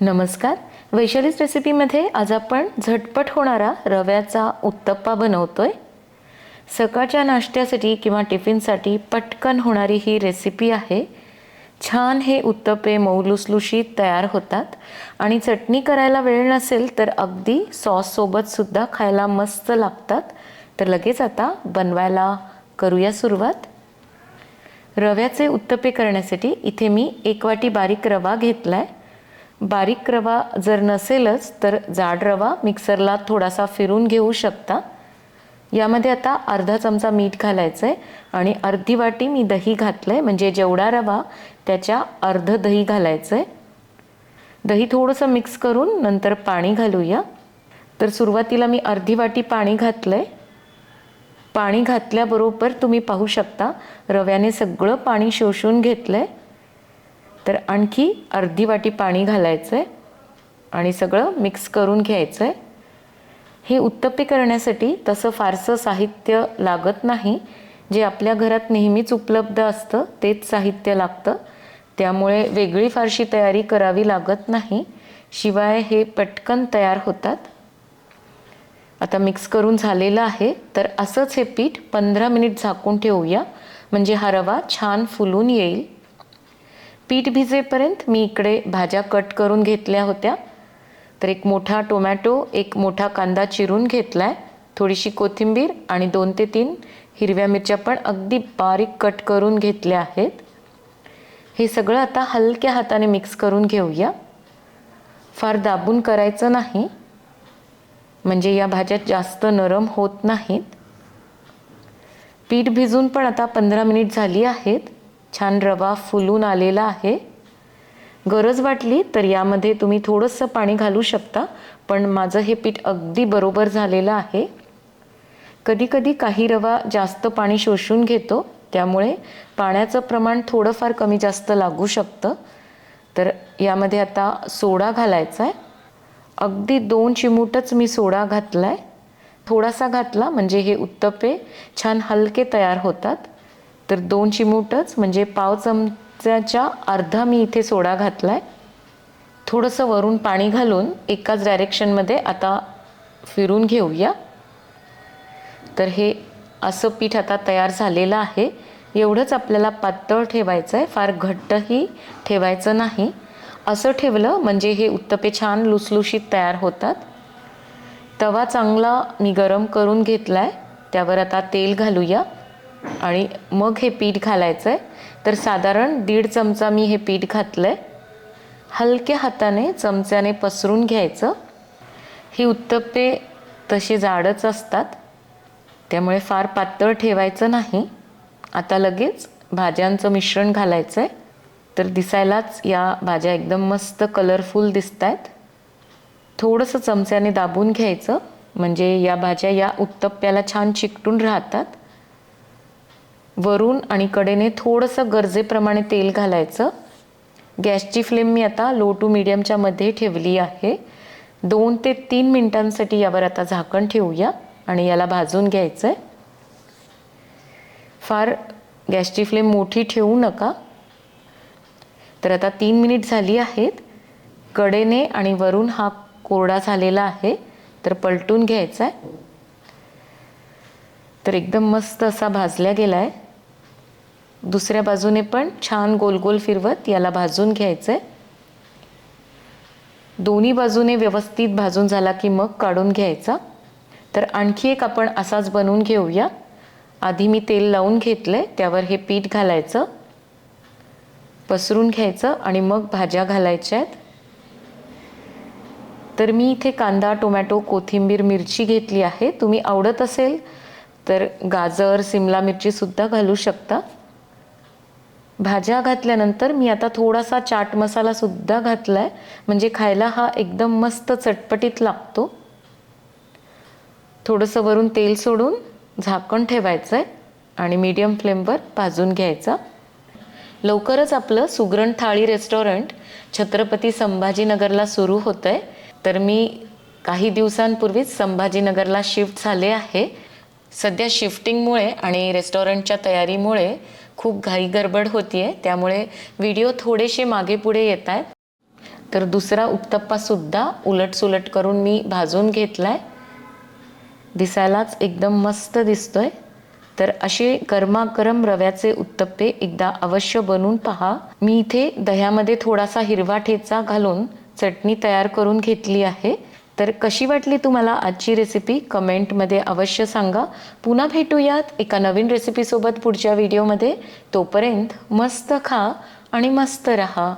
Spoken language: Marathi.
नमस्कार. वैशालीच रेसिपीमध्ये आज आपण झटपट होणारा रव्याचा उत्तप्पा बनवतोय. सकाळच्या नाश्त्यासाठी किंवा टिफिनसाठी पटकन होणारी ही रेसिपी आहे. छान हे उत्तप्पे मौलुसलुशीत तयार होतात आणि चटणी करायला वेळ नसेल तर अगदी सॉससोबतसुद्धा खायला मस्त लागतात. तर लगेच आता बनवायला करूया सुरुवात. रव्याचे उत्तप्पे करण्यासाठी इथे मी एक वाटी बारीक रवा घेतला आहे बारीक रवा जर नसेलच तर जाड रवा मिक्सरला थोडासा फिरून घेऊ शकता. यामध्ये आता अर्धा चमचा मीठ घालायचं आहे आणि अर्धी वाटी मी दही घातलं आहे म्हणजे जेवढा रवा त्याच्या अर्ध दही घालायचं आहे दही थोडंसं मिक्स करून नंतर पाणी घालूया. तर सुरुवातीला मी अर्धी वाटी पाणी घातलं आहे पाणी घातल्याबरोबर तुम्ही पाहू शकता रव्याने सगळं पाणी शोषून घेतलं आहे तर आणखी अर्धी वाटी पाणी घालायचं आहे आणि सगळं मिक्स करून घ्यायचं आहे हे उत्तप्पे करण्यासाठी तसं फारसं साहित्य लागत नाही. जे आपल्या घरात नेहमीच उपलब्ध असतं तेच साहित्य लागतं. त्यामुळे वेगळी फारशी तयारी करावी लागत नाही. शिवाय हे पटकन तयार होतात. आता मिक्स करून झालेलं आहे. तर असंच हे पीठ पंधरा मिनिट झाकून ठेवूया. म्हणजे हा रवा छान फुलून येईल. पीठ भिजेपर्यंत मी इकडे भाज्या कट करून घेतल्या होत्या. तर एक मोठा टोमॅटो एक मोठा कांदा चिरून घेतला आहे थोडीशी कोथिंबीर आणि दोन ते तीन हिरव्या मिरच्या पण अगदी बारीक कट करून घेतल्या आहेत. हे सगळं आता हलक्या हाताने मिक्स करून घेऊया. फार दाबून करायचं नाही. म्हणजे या भाज्या जास्त नरम होत नाहीत. पीठ भिजून पण आता पंधरा मिनिट झाली आहेत. छान रवा फुलून आलेला आहे. गरज वाटली तर यामध्ये तुम्ही थोडंसं पाणी घालू शकता पण माझं हे पीठ अगदी बरोबर झालेलं आहे. कधीकधी काही रवा जास्त पाणी शोषून घेतो त्यामुळे पाण्याचं प्रमाण थोडंफार कमी जास्त लागू शकतं. तर यामध्ये आता सोडा घालायचा आहे अगदी दोन चिमूटच मी सोडा घातला आहे थोडासा घातला म्हणजे हे उत्तप्पे छान हलके तयार होतात. तर दोन चिमूटच म्हणजे पाव चमच्याच्या अर्धा मी इथे सोडा घातला आहे थोडंसं वरून पाणी घालून एकाच डायरेक्शनमध्ये आता फिरून घेऊया. तर हे असं पीठ आता तयार झालेलं आहे. एवढंच आपल्याला पातळ ठेवायचं आहे फार घट्टही ठेवायचं नाही. असं ठेवलं म्हणजे हे उत्तपे छान लुसलुशीत तयार होतात. तवा चांगला मी गरम करून घेतला आहे त्यावर आता तेल घालूया. आणि मग हे पीठ घालायचं आहे तर साधारण दीड चमचा मी हे पीठ घातलं आहे हलक्या हाताने चमच्याने पसरून घ्यायचं. ही उत्तप्पे तशी जाडच असतात. त्यामुळे फार पातळ ठेवायचं नाही. आता लगेच भाज्यांचं मिश्रण घालायचं आहे तर दिसायलाच या भाज्या एकदम मस्त कलरफुल दिसत आहेत थोडंसं चमच्याने दाबून घ्यायचं. म्हणजे या भाज्या या उत्तप्प्याला छान चिकटून राहतात. वरून आणि कडेने थोडंसं गरजेप्रमाणे तेल घालायचं. गॅसची फ्लेम मी आता लो टू मिडियमच्या मध्ये ठेवली आहे. दोन ते तीन मिनिटांसाठी यावर आता झाकण ठेवूया आणि याला भाजून घ्यायचं आहे फार गॅसची फ्लेम मोठी ठेवू नका. तर आता तीन मिनिट झाली आहेत. कडेने आणि वरून हा कोरडा झालेला आहे. तर पलटून घ्यायचा आहे तर एकदम मस्त असा भाजल्या गेला आहे दुसऱ्या बाजूने पण छान गोल गोल फिरवत याला भाजून घ्यायचं आहे दोन्ही बाजूने व्यवस्थित भाजून झाला की मग काढून घ्यायचा. तर आणखी एक आपण असाच बनवून घेऊया. आधी मी तेल लावून घेतलं आहे त्यावर हे पीठ घालायचं. पसरून घ्यायचं आणि मग भाज्या घालायच्या आहेत. तर मी इथे कांदा टोमॅटो कोथिंबीर मिरची घेतली आहे. तुम्ही आवडत असेल तर गाजर सिमला मिरचीसुद्धा घालू शकता. भाज्या घातल्यानंतर मी आता थोडासा चाट मसालासुद्धा घातला आहे म्हणजे खायला हा एकदम मस्त चटपटीत लागतो. थोडंसं वरून तेल सोडून झाकण ठेवायचं आहे आणि मीडियम फ्लेमवर भाजून घ्यायचा. लवकरच आपलं सुगरण थाळी रेस्टॉरंट छत्रपती संभाजीनगरला सुरू होतं आहे तर मी काही दिवसांपूर्वीच संभाजीनगरला शिफ्ट झाले आहे. सध्या शिफ्टिंगमुळे आणि रेस्टॉरंटच्या तयारीमुळे खूप घाई गडबड होती आहे त्यामुळे व्हिडिओ थोडेसे मागे पुढे येत आहेत तर दुसरा उत्तप्पासुद्धा उलटसुलट करून मी भाजून घेतला आहे दिसायलाच एकदम मस्त दिसतोय. तर असे गरमागरम रव्याचे उत्तप्पे एकदा अवश्य बनवून पहा. मी इथे दह्यामध्ये थोडासा हिरवा ठेचा घालून चटणी तयार करून घेतली आहे. तर कशी वाटली तुम्हाला आजची रेसिपी कमेंटमध्ये अवश्य सांगा. पुन्हा भेटूयात एका नवीन रेसिपीसोबत पुढच्या व्हिडिओमध्ये तोपर्यंत मस्त खा आणि मस्त रहा.